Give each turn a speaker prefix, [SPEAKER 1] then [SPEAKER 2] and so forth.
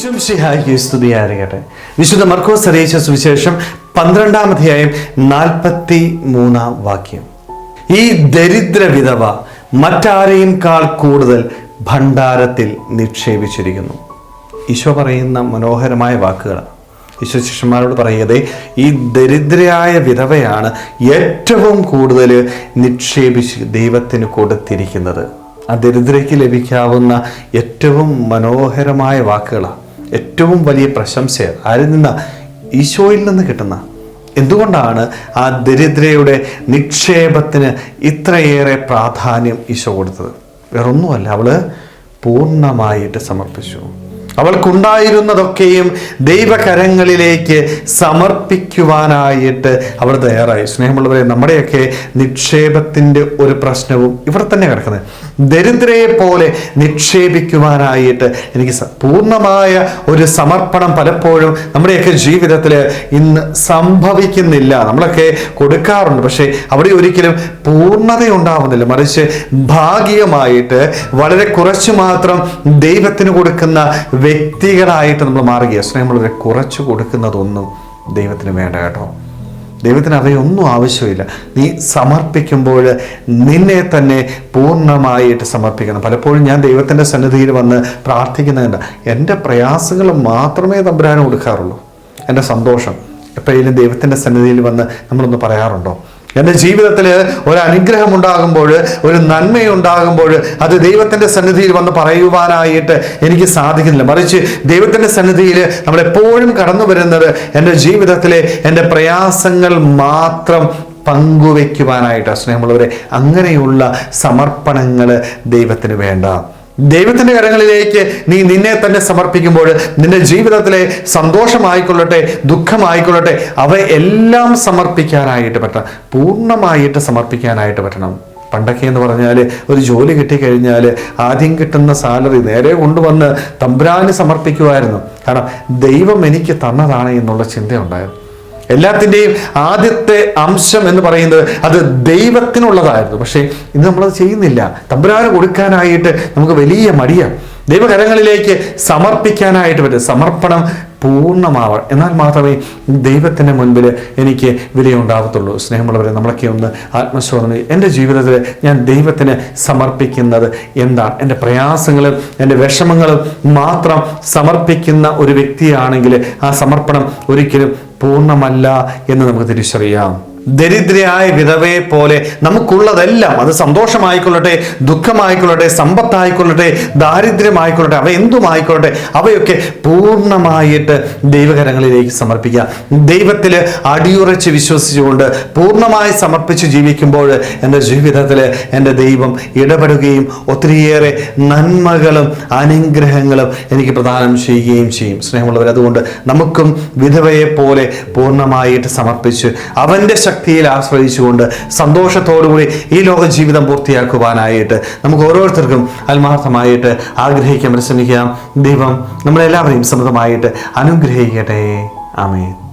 [SPEAKER 1] ഈശോം സ്തുതിയായിരിക്കട്ടെ വിശുദ്ധ മർക്കോസ് അറിയിച്ച സുവിശേഷം പന്ത്രണ്ടാം അധ്യായം നാൽപ്പത്തി മൂന്നാം വാക്യം. ഈ ദരിദ്ര വിധവ മറ്റാരെയും കാൾ കൂടുതൽ ഭണ്ഡാരത്തിൽ നിക്ഷേപിച്ചിരിക്കുന്നു. ഈശോ പറയുന്ന മനോഹരമായ വാക്കുകളാണ്. ഈശോ ശിഷ്യന്മാരോട് പറയുന്നത് ഈ ദരിദ്രയായ വിധവയാണ് ഏറ്റവും കൂടുതൽ നിക്ഷേപിച്ച് ദൈവത്തിന് കൊടുത്തിരിക്കുന്നത്. ആ ദരിദ്രയ്ക്ക് ലഭിക്കാവുന്ന ഏറ്റവും മനോഹരമായ വാക്കുകളാണ്. ഏറ്റവും വലിയ പ്രശംസ ആരിൽ നിന്ന? ഈശോയിൽ നിന്ന് കിട്ടുന്ന. എന്തുകൊണ്ടാണ് ആ ദരിദ്രയുടെ നിക്ഷേപത്തിന് ഇത്രയേറെ പ്രാധാന്യം ഈശോ കൊടുത്തത്? വേറൊന്നുമല്ല അവൾ പൂർണമായിട്ട് സമർപ്പിച്ചു. അവൾക്കുണ്ടായിരുന്നതൊക്കെയും ദൈവകരങ്ങളിലേക്ക് സമർപ്പിക്കുവാനായിട്ട് അവൾ തയ്യാറായി. സ്നേഹമുള്ളവരെ നമ്മുടെയൊക്കെ നിക്ഷേപത്തിന്റെ ഒരു പ്രശ്നവും ഇവിടെ തന്നെ കിടക്കുന്നത്. ദരിദ്രയെ പോലെ നിക്ഷേപിക്കുവാനായിട്ട് എനിക്ക് പൂർണമായ ഒരു സമർപ്പണം പലപ്പോഴും നമ്മുടെയൊക്കെ ജീവിതത്തിൽ ഇന്ന് സംഭവിക്കുന്നില്ല. നമ്മളൊക്കെ കൊടുക്കാറുണ്ട്. പക്ഷേ അവിടെ ഒരിക്കലും പൂർണത ഉണ്ടാവുന്നില്ല മറിച്ച് ഭാഗികമായിട്ട് വളരെ കുറച്ച് മാത്രം ദൈവത്തിന് കൊടുക്കുന്ന വ്യക്തികളായിട്ട് നമ്മൾ മാറുകയാണ്. സ്നേഹമുള്ളവരെ കുറച്ച് കൊടുക്കുന്നതൊന്നും ദൈവത്തിന് വേണ്ട കേട്ടോ. ദൈവത്തിന് അവയൊന്നും ആവശ്യമില്ല. നീ സമർപ്പിക്കുമ്പോൾ നിന്നെ തന്നെ പൂർണമായിട്ട് സമർപ്പിക്കണം. പലപ്പോഴും ഞാൻ ദൈവത്തിന്റെ സന്നിധിയിൽ വന്ന് പ്രാർത്ഥിക്കുന്നുണ്ട് എന്റെ പ്രയാസങ്ങൾ മാത്രമേ തമ്പുരാനും കൊടുക്കാറുള്ളൂ. എന്റെ സന്തോഷം എപ്പോഴെങ്കിലും ദൈവത്തിന്റെ സന്നിധിയിൽ വന്ന് നമ്മളൊന്ന് പറയാറുണ്ടോ? എന്റെ ജീവിതത്തിൽ ഒരു അനുഗ്രഹം ഉണ്ടാകുമ്പോൾ ഒരു നന്മയുണ്ടാകുമ്പോൾ അത് ദൈവത്തിന്റെ സന്നിധിയിൽ വന്ന് പറയുവാനായിട്ട് എനിക്ക് സാധിക്കുന്നില്ല. മറിച്ച് ദൈവത്തിന്റെ സന്നിധിയിൽ നമ്മളെപ്പോഴും കടന്നു വരുന്നത് എന്റെ ജീവിതത്തിലെ എന്റെ പ്രയാസങ്ങൾ മാത്രം പങ്കുവെക്കുവാനായിട്ട് സ്നേഹമുള്ളവരെ അങ്ങനെയുള്ള സമർപ്പണങ്ങൾ ദൈവത്തിന് വേണ്ട. ദൈവത്തിന്റെ കരങ്ങളിലേക്ക് നീ നിന്നെ തന്നെ സമർപ്പിക്കുമ്പോൾ നിന്റെ ജീവിതത്തിലെ സന്തോഷമായിക്കൊള്ളട്ടെ ദുഃഖമായിക്കൊള്ളട്ടെ അവയെല്ലാം സമർപ്പിക്കാനായിട്ട് പറ്റണം. പൂർണമായിട്ട് സമർപ്പിക്കാനായിട്ട് പറ്റണം. പണ്ടൊക്കെ എന്ന് പറഞ്ഞാൽ ഒരു ജോലി കിട്ടിക്കഴിഞ്ഞാൽ ആദ്യം കിട്ടുന്ന സാലറി നേരെ കൊണ്ടുവന്ന് തമ്പുരാന് സമർപ്പിക്കുമായിരുന്നു. കാരണം ദൈവം എനിക്ക് തന്നതാണ് എന്നുള്ള ചിന്തയുണ്ടായിരുന്നു. എല്ലാത്തിന്റെയും ആദ്യത്തെ അംശം എന്ന് പറയുന്നത് അത് ദൈവത്തിനുള്ളതായിരുന്നു. പക്ഷേ ഇന്ന് നമ്മളത് ചെയ്യുന്നില്ല. തമ്പുരാന് കൊടുക്കാനായിട്ട് നമുക്ക് വലിയ മടിയാണ് ദൈവകരങ്ങളിലേക്ക് സമർപ്പിക്കാനായിട്ട് പറ്റും. സമർപ്പണം പൂർണമാവണം എന്നാൽ മാത്രമേ ദൈവത്തിന്റെ മുൻപിൽ എനിക്ക് വിലയുണ്ടാകത്തുള്ളൂ സ്നേഹമുള്ളവരെ നമ്മളൊക്കെ ഒന്ന് ആത്മശോധന എന്റെ ജീവിതത്തിൽ ഞാൻ ദൈവത്തിന് സമർപ്പിക്കുന്നത് എന്താണ്? എന്റെ പ്രയാസങ്ങളും എന്റെ വിഷമങ്ങളും മാത്രം സമർപ്പിക്കുന്ന ഒരു വ്യക്തിയാണെങ്കിൽ ആ സമർപ്പണം ഒരിക്കലും പൂർണമല്ല എന്ന് നമുക്ക് തിരിച്ചറിയാം. ദരിദ്രയായ വിധവയെ പോലെ നമുക്കുള്ളതെല്ലാം അത് സന്തോഷമായിക്കൊള്ളട്ടെ ദുഃഖമായിക്കൊള്ളട്ടെ സമ്പത്തായിക്കൊള്ളട്ടെ ദാരിദ്ര്യമായിക്കൊള്ളട്ടെ അവ എന്തുമായിക്കൊള്ളട്ടെ അവയൊക്കെ പൂർണമായിട്ട് ദൈവകരങ്ങളിലേക്ക് സമർപ്പിക്കുക. ദൈവത്തിൽ അടിയുറച്ച് വിശ്വസിച്ചുകൊണ്ട് പൂർണമായി സമർപ്പിച്ച് ജീവിക്കുമ്പോൾ എന്റെ ജീവിതത്തിൽ എന്റെ ദൈവം ഇടപെടുകയും ഒത്തിരിയേറെ നന്മകളും അനുഗ്രഹങ്ങളും എനിക്ക് പ്രദാനം ചെയ്യുകയും ചെയ്യും. സ്നേഹമുള്ളവർ അതുകൊണ്ട് നമുക്കും വിധവയെ പോലെ പൂർണമായിട്ട് സമർപ്പിച്ച് അവന്റെ ശക്തിയിൽ ആശ്രയിച്ചുകൊണ്ട് സന്തോഷത്തോടുകൂടി ഈ ലോക ജീവിതം പൂർത്തിയാക്കുവാനായിട്ട് നമുക്ക് ഓരോരുത്തർക്കും ആത്മാർത്ഥമായിട്ട് ആഗ്രഹിക്കാൻ പരിശ്രമിക്കാം. ദൈവം നമ്മളെല്ലാവരെയും സമൃദ്ധമായിട്ട് അനുഗ്രഹിക്കട്ടെ. ആമേൻ.